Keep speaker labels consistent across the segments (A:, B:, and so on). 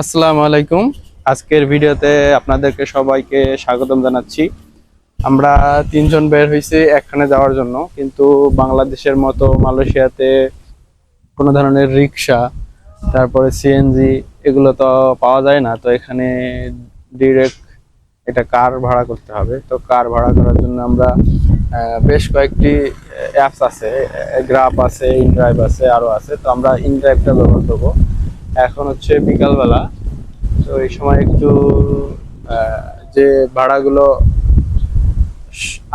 A: আসসালামু আলাইকুম। আজকের ভিডিওতে আপনাদেরকে সবাইকে স্বাগতম জানাচ্ছি। আমরা তিনজন বের হয়েছি একখানে যাওয়ার জন্য, কিন্তু বাংলাদেশের মতো মালয়েশিয়াতে কোনো ধরনের রিক্সা, তারপরে সিএনজি এগুলো তো পাওয়া যায় না, তো এখানে ডিরেক্ট এটা কার ভাড়া করতে হবে। তো কার ভাড়া করার জন্য আমরা বেশ কয়েকটি অ্যাপস আছে গ্রাফ আছে ইনড্রাইভ আছে আরও আছে। তো আমরা ইনড্রাইভটা ব্যবহার করব। এখন হচ্ছে বিকালবেলা। তো এই সময় একটু যে ভাড়াগুলো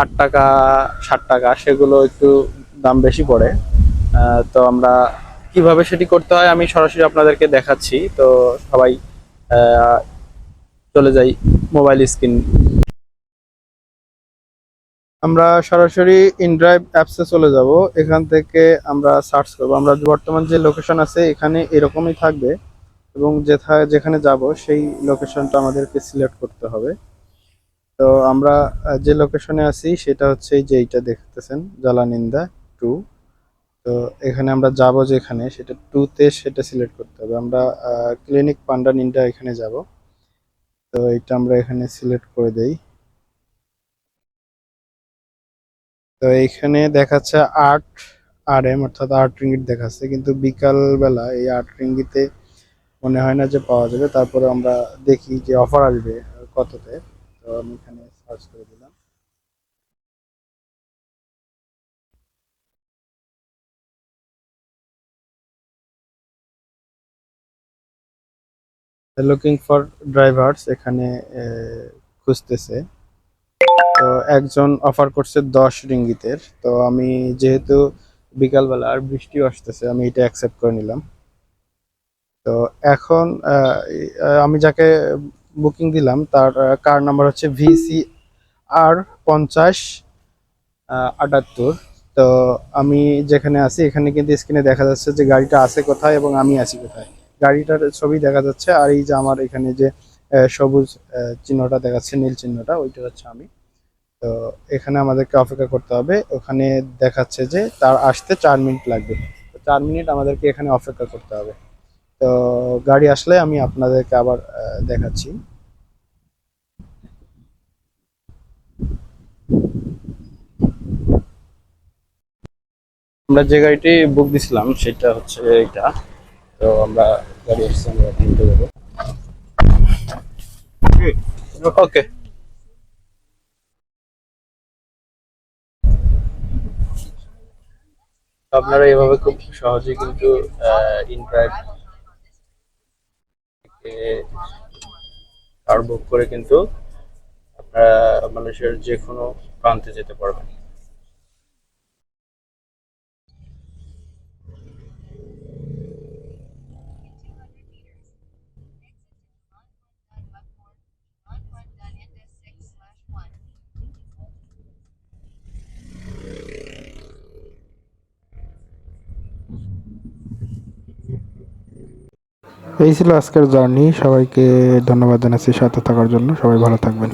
A: আট টাকা ষাট টাকা, সেগুলো একটু দাম বেশি পড়ে। তো আমরা কীভাবে সেটি করতে হয় আমি সরাসরি আপনাদেরকে দেখাচ্ছি। তো সবাই চলে যাই মোবাইল স্ক্রিন আমরা সরাসরি ইনড্রাইভ অ্যাপসে চলে যাব। এখান থেকে আমরা সার্চ করব। আমরা বর্তমান যে লোকেশন আছে, এখানে এরকমই থাকবে এবং যেথা- যেখানে যাব, সেই লোকেশনটা আমাদেরকে সিলেক্ট করতে হবে। তো আমরা যে লোকেশনে আছি, সেটা হচ্ছে এই যে এইটা দেখতেছেন জালানিন্দা টু তো এখানে আমরা যাব যেখানে, সেটা টুতে সেটা সিলেক্ট করতে হবে। আমরা ক্লিনিক পান্ডা নিন্দা এখানে যাব। তো এটা আমরা এখানে সিলেক্ট করে দেই। তো এইখানে দেখাচ্ছে আট আর এম অর্থাৎ আট রিঙ্গিট দেখাচ্ছে। কিন্তু বিকাল বেলা এই আট রিঙ্গিতে মনে হয় না যে পাওয়া যাবে। তারপরে আমরা দেখি যে অফার আসবে কততে। তো আমি এখানে সার্চ করে দিলাম। লুকিং ফর ড্রাইভার্স এখানে খুঁজতেছে। তো একজন অফার করছে দশ রিঙ্গিতের। তো আমি যেহেতু বিকালবেলা আর বৃষ্টিও আসতেছে, আমি এটা অ্যাকসেপ্ট করে নিলাম। তো এখন আমি যাকে বুকিং দিলাম, তার কার নাম্বার হচ্ছে ভিসি আর পঞ্চাশ আটাত্তর। তো আমি যেখানে আছি, এখানে কিন্তু স্ক্রিনে দেখা যাচ্ছে যে গাড়িটা আছে কোথায় এবং আমি আছি কোথায়। গাড়িটার ছবি দেখা যাচ্ছে আর এই যে আমার এখানে যে সবুজ চিহ্নটা দেখাচ্ছে, নীল চিহ্নটা, ওইটা হচ্ছে আমি। তো এখানে আমাদেরকে অপেক্ষা করতে হবে। ওখানে দেখাচ্ছে যে তার আসতে চার মিনিট লাগবে। তো চার মিনিট আমাদেরকে এখানে অপেক্ষা করতে হবে। তো গাড়ি আসলে আমি আপনাদেরকে আবার দেখাচ্ছি। আমরা যে গাড়িটি বুক দিছিলাম, সেটা হচ্ছে এইটা। তো আমরা গাড়ি এসেছি আমরা ওকে আপনারা এভাবে খুব সহজে কিন্তু ইনড্রাইভ কার বুক করে কিন্তু আপনারা মানুষের যে কোনো প্রান্তে যেতে পারবেন।
B: এই ছিল আজকের জার্নি সবাইকে ধন্যবাদ জানাচ্ছি সাথে থাকার জন্য। সবাই ভালো থাকবেন।